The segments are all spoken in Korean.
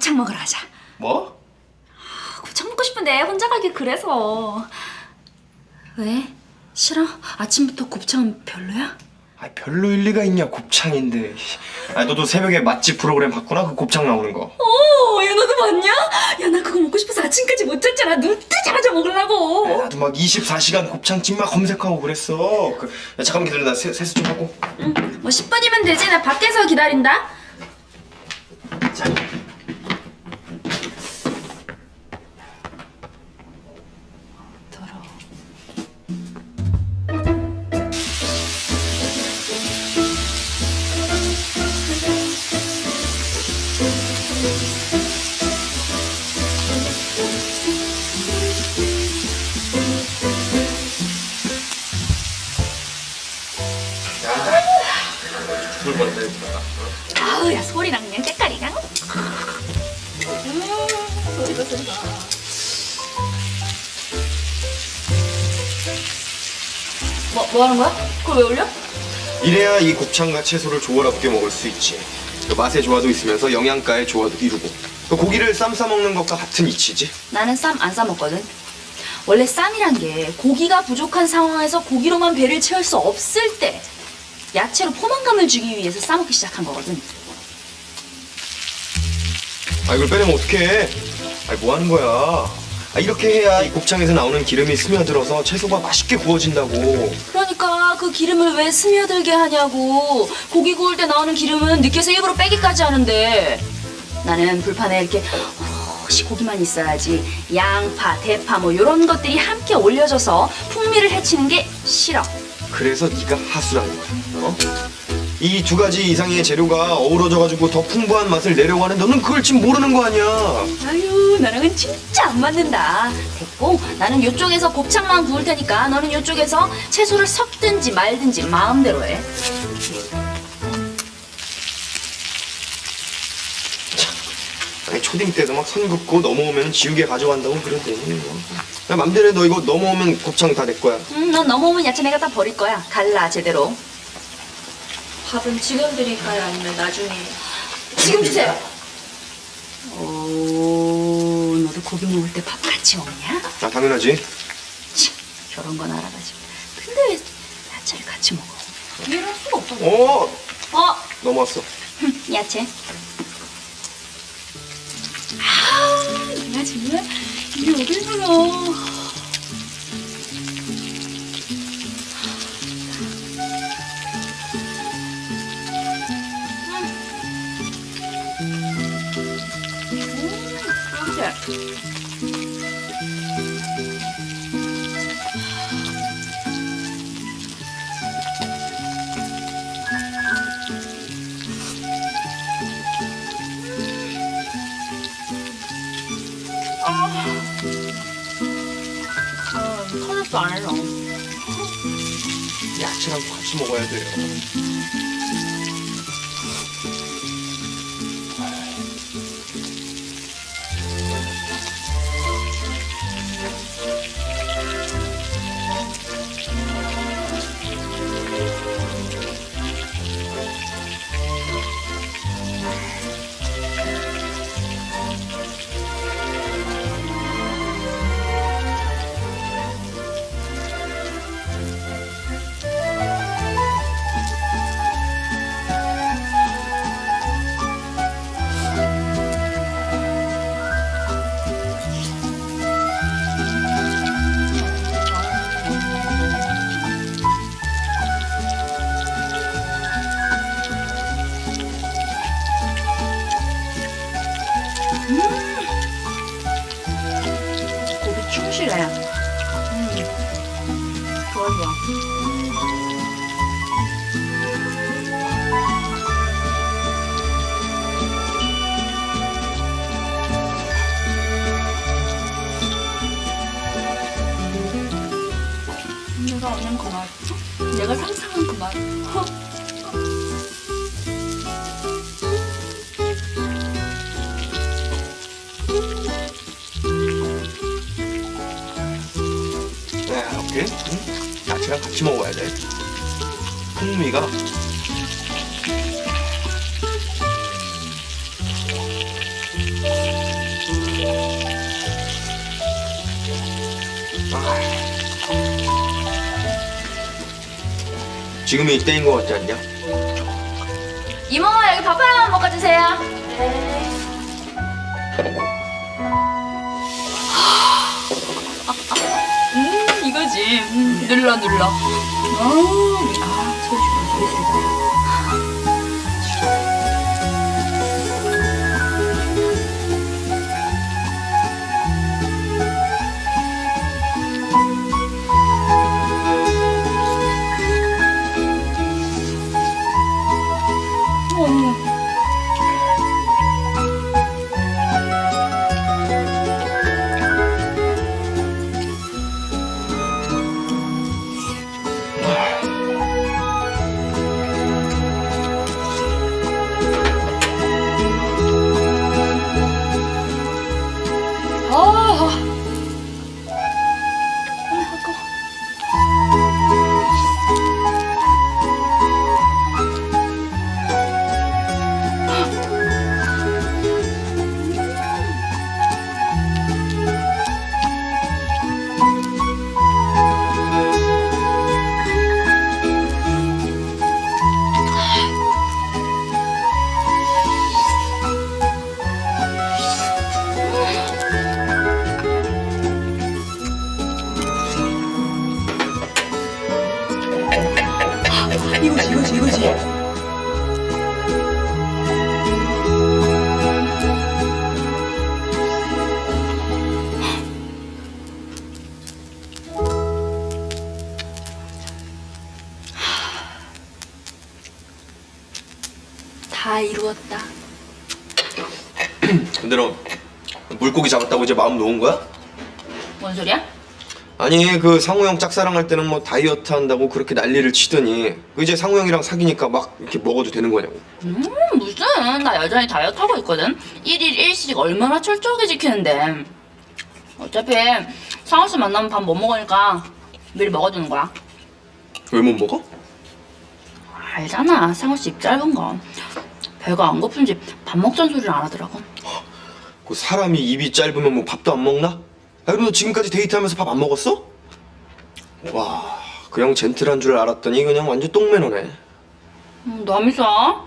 곱창 먹으러 가자. 뭐? 곱창 먹고 싶은데 혼자 가기 그래서. 왜? 싫어? 아침부터 곱창 별로야? 아 별로 일 리가 있냐 곱창인데. 아 너도 새벽에 맛집 프로그램 봤구나 그 곱창 나오는 거. 오, 야 너도 봤냐? 야 나 그거 먹고 싶어서 아침까지 못 잤잖아. 눈 뜨자마자 먹으려고. 나도 막 24시간 곱창집 막 검색하고 그랬어. 그, 야, 잠깐만 기다려 나 세, 세수 좀 하고. 응, 뭐 10분이면 되지. 나 밖에서 기다린다. 아우 야 소리랑 그냥 때깔이랑. 음, 소리도 소리가. 뭐, 뭐 하는 거야? 그걸 왜 올려? 이래야 이 곱창과 채소를 조화롭게 먹을 수 있지. 그 맛의 조화도 있으면서 영양가의 조화도 이루고. 그 고기를 쌈 싸 먹는 것과 같은 이치지. 나는 쌈 안 싸 먹거든. 원래 쌈이란 게 고기가 부족한 상황에서 고기로만 배를 채울 수 없을 때 야채로 포만감을 주기 위해서 싸먹기 시작한 거거든. 아 이걸 빼내면 어떡해? 아뭐 하는 거야? 아 이렇게 해야 이 곱창에서 나오는 기름이 스며들어서 채소가 맛있게 구워진다고. 그러니까 그 기름을 왜 스며들게 하냐고. 고기 구울 때 나오는 기름은 느껴서 일부러 빼기까지 하는데 나는 불판에 이렇게 혹시 고기만 있어야지 양파, 대파 뭐 이런 것들이 함께 올려져서 풍미를 해치는 게 싫어. 그래서 네가 하수라는 거야. 어? 이 두 가지 이상의 재료가 어우러져가지고 더 풍부한 맛을 내려고 하는 너는 그걸 지금 모르는 거 아니야. 아유 나랑은 진짜 안 맞는다. 됐고 나는 이쪽에서 곱창만 구울 테니까 너는 이쪽에서 채소를 섞든지 말든지 마음대로 해. 아니 초딩 때도 막 선 긋고 넘어오면 지우개 가져간다고 그러더니 뭐. 야 맘대로 해. 너 이거 넘어오면 곱창 다 내 거야. 음, 넌 넘어오면 야채 내가 다 버릴 거야. 갈라 제대로. 밥은 지금 드릴까요? 아니면 나중에? 지금 주세요. 오, 너도 고기 먹을 때 밥 같이 먹냐? 아 당연하지. 치, 저런 건 알아가지고. 근데 왜 야채를 같이 먹어? 이해할 수가 없어. 어 어, 넘어왔어. 흠, 야채. 아, 내가 정말 이게 어딜 불러. 아, 터졌어 안 해서. 야채랑 같이 먹어야 돼요. 충실해. 음. 좋아 좋아. 내가 아는 그 맛. 내가 상상한 그 맛. 이렇게 응? 야채랑 같이 먹어야 돼. 풍미가 아. 지금이 이때인 것 같지 않냐? 이모 여기 밥하나만 먹어주세요. 네. 음, 눌러 눌러. 음, 아 소리 좋아 소리 이거지 이거지 이거지. 다 이루었다. 근데 너 물고기 잡았다고 이제 마음 놓은 거야? 뭔 소리야? 아니 그 상우 형 짝사랑할 때는 뭐 다이어트 한다고 그렇게 난리를 치더니 그 이제 상우 형이랑 사귀니까 막 이렇게 먹어도 되는 거냐고. 음 무슨? 나 여전히 다이어트 하고 있거든. 1일 1식 얼마나 철저하게 지키는데. 어차피 상호 씨 만나면 밥 못 먹으니까 미리 먹어두는 거야. 왜 못 먹어? 알잖아. 상호 씨입 짧은 거. 배가 안 고픈지 밥 먹자는 소리를 안 하더라고. 그 사람이 입이 짧으면 뭐 밥도 안 먹나? 아 그럼 너 지금까지 데이트하면서 밥 안 먹었어? 와 그 형 젠틀한 줄 알았더니 그냥 완전 똥매너네. 음, 남이사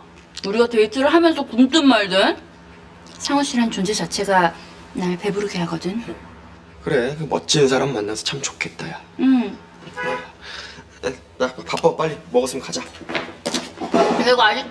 우리가 데이트를 하면서 굶든 말든 상호 씨란 존재 자체가 날 배부르게 하거든. 그래 그 멋진 사람 만나서 참 좋겠다 야. 응. 에, 나 바빠 빨리 먹었으면 가자. 이거 아직